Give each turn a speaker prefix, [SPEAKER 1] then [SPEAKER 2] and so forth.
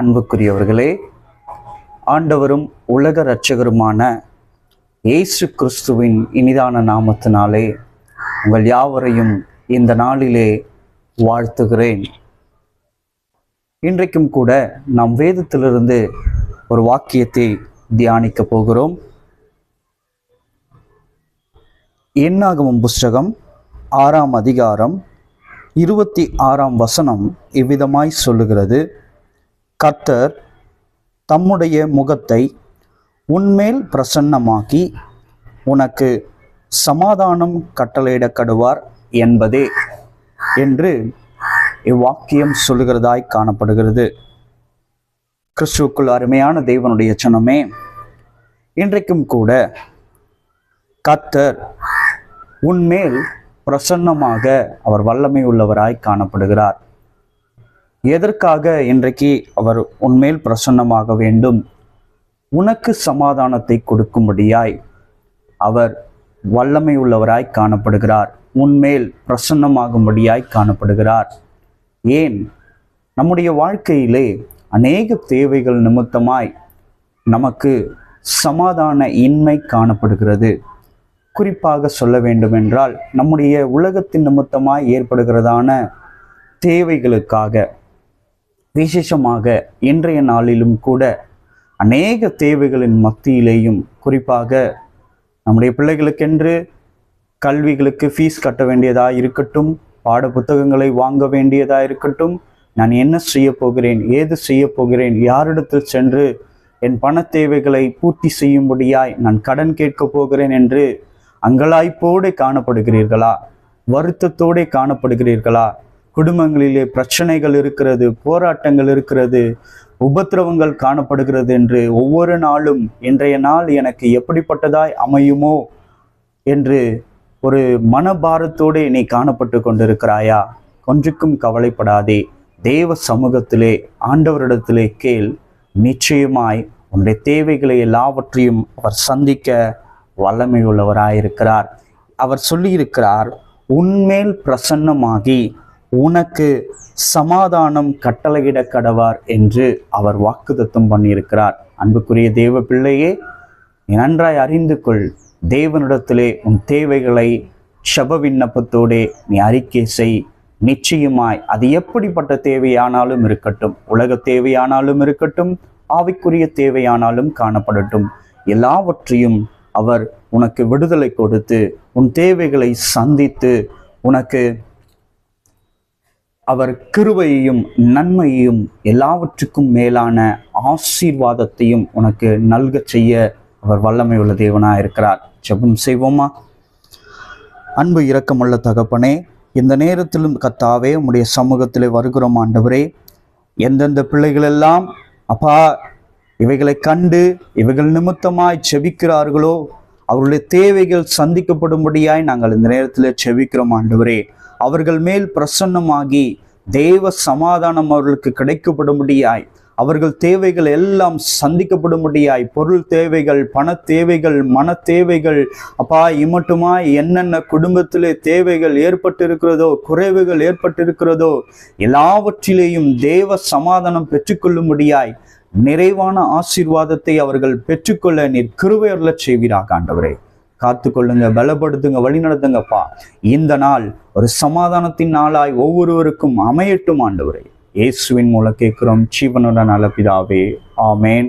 [SPEAKER 1] அன்புக்குரியவர்களே ஆண்டவரும் உலக இரட்சகருமான இயேசு கிறிஸ்துவின் இனிதான நாமத்தினாலே உங்கள் யாவரையும் இந்த நாளிலே வாழ்த்துகிறேன். இன்றைக்கும் கூட நாம் வேதத்திலிருந்து ஒரு வாக்கியத்தை தியானிக்க போகிறோம். எண்ணாகமம் புஸ்தகம் ஆறாம் அதிகாரம் இருபத்தி ஆறாம் வசனம் இவ்விதமாய் சொல்லுகிறது. கர்த்தர் தம்முடைய முகத்தை உன்மேல் பிரசன்னமாக்கி உனக்கு சமாதானம் கட்டளையிடக்கடுவார் என்பதே என்று இவ்வாக்கியம் சொல்லுகிறதாய் காணப்படுகிறது. கிறிஸ்துவுக்குள் அருமையான தேவனுடைய சனமே இன்றைக்கும் கூட கத்தர் உன்மேல் பிரசன்னமாக அவர் வல்லமை உள்ளவராய் காணப்படுகிறார். எதற்காக இன்றைக்கு அவர் உன்மேல் பிரசன்னமாக வேண்டும்? உனக்கு சமாதானத்தை கொடுக்கும்படியாய் அவர் வல்லமை உள்ளவராய் காணப்படுகிறார். உன்மேல் பிரசன்னமாகும்படியாய் காணப்படுகிறார். ஏன்? நம்முடைய வாழ்க்கையிலே அநேக தேவைகள் நிமித்தமாய் நமக்கு சமாதான இன்மை காணப்படுகிறது. குறிப்பாக சொல்ல வேண்டுமென்றால் நம்முடைய உலகத்தின் நிமித்தமாய் ஏற்படுகிறதான தேவைகளுக்காக விசேஷமாக இன்றைய நாளிலும் கூட அநேக தேவைகளின் மத்தியிலேயும் குறிப்பாக நம்முடைய பிள்ளைகளுக்கென்று கல்விகளுக்கு ஃபீஸ் கட்ட வேண்டியதாக இருக்கட்டும் பாட புத்தகங்களை வாங்க வேண்டியதாக இருக்கட்டும் நான் என்ன செய்ய போகிறேன் ஏது செய்ய போகிறேன் யாரிடத்தில் சென்று என் பண தேவைகளை பூர்த்தி செய்யும்படியாய் நான் கடன் கேட்கப் போகிறேன் என்று அங்கலாய்ப்போடு காணப்படுகிறீர்களா? வருத்தத்தோடு காணப்படுகிறீர்களா? குடும்பங்களிலே பிரச்சனைகள் இருக்கிறது போராட்டங்கள் இருக்கிறது உபத்திரவங்கள் காணப்படுகிறது என்று ஒவ்வொரு நாளும் இன்றைய நாள் எனக்கு எப்படிப்பட்டதாய் அமையுமோ என்று ஒரு மனபாரத்தோடு நீ காணப்பட்டு கொண்டிருக்கிறாயா? கொஞ்சுக்கும் கவலைப்படாதே. தேவ சமூகத்திலே ஆண்டவரிடத்திலே கேள். நிச்சயமாய் உன்னுடைய தேவைகளை எல்லாவற்றையும் அவர் சந்திக்க வல்லமையுள்ளவராயிருக்கிறார். அவர் சொல்லியிருக்கிறார் உன்மேல் பிரசன்னமாகி உனக்கு சமாதானம் கட்டளையிட கடவார் என்று அவர் வாக்குதத்தம் பண்ணியிருக்கிறார். அன்புக்குரிய தேவ பிள்ளையே நன்றாய் அறிந்து கொள். தேவனிடத்திலே உன் தேவைகளை சப விண்ணப்பத்தோடே நீ அறிக்கை செய். நிச்சயமாய் அது எப்படிப்பட்ட தேவையானாலும் இருக்கட்டும். உலக தேவையானாலும் இருக்கட்டும் ஆவிக்குரிய தேவையானாலும் காணப்படட்டும். எல்லாவற்றையும் அவர் உனக்கு விடுதலை கொடுத்து உன் தேவைகளை சந்தித்து உனக்கு அவர் கிருபையையும் நன்மையையும் எல்லாவற்றுக்கும் மேலான ஆசீர்வாதத்தையும் உனக்கு நல்கச் செய்ய அவர் வல்லமை உள்ள தேவனாக இருக்கிறார். ஜெபம் செய்வோமா? அன்பு இரக்கமுள்ள தகப்பனே இந்த நேரத்திலும் கத்தாவே உம்முடைய சமூகத்தில் வருகிறோம் ஆண்டவரே. எந்தெந்த பிள்ளைகளெல்லாம் அப்பா இவைகளை கண்டு இவைகள் நிமித்தமாய் செபிக்கிறார்களோ அவருடைய தேவைகள் சந்திக்கப்படும்படியாய் நாங்கள் இந்த நேரத்தில் செபிக்கிறோம் ஆண்டவரே. அவர்கள் மேல் பிரசன்னமாகி தேவ சமாதானம் அவர்களுக்கு கிடைக்கப்படும்படியாய் அவர்கள் தேவைகள் எல்லாம் சந்திக்கப்படும்படியாய் பொருள் தேவைகள் பண தேவைகள் மன தேவைகள் அப்பா இம்மட்டுமாய் என்னென்ன குடும்பத்திலே தேவைகள் ஏற்பட்டிருக்கிறதோ குறைவுகள் ஏற்பட்டிருக்கிறதோ எல்லாவற்றிலேயும் தேவ சமாதானம் பெற்றுக்கொள்ளும்படியாய் நிறைவான ஆசீர்வாதத்தை அவர்கள் பெற்றுக்கொள்ள நீர் கிருவையர்ல செய்வீராக ஆண்டவரே. காத்துக்கொள்ளுங்க பலப்படுத்துங்க வழி நடத்துங்கப்பா இந்த நாள் ஒரு சமாதானத்தின் நாளாய் ஒவ்வொருவருக்கும் அமையட்டும் ஆண்டவரை. இயேசுவின் மூலம் கேட்கிறோம் ஜீவனுடன் நலப்பிதாவே ஆமேன்.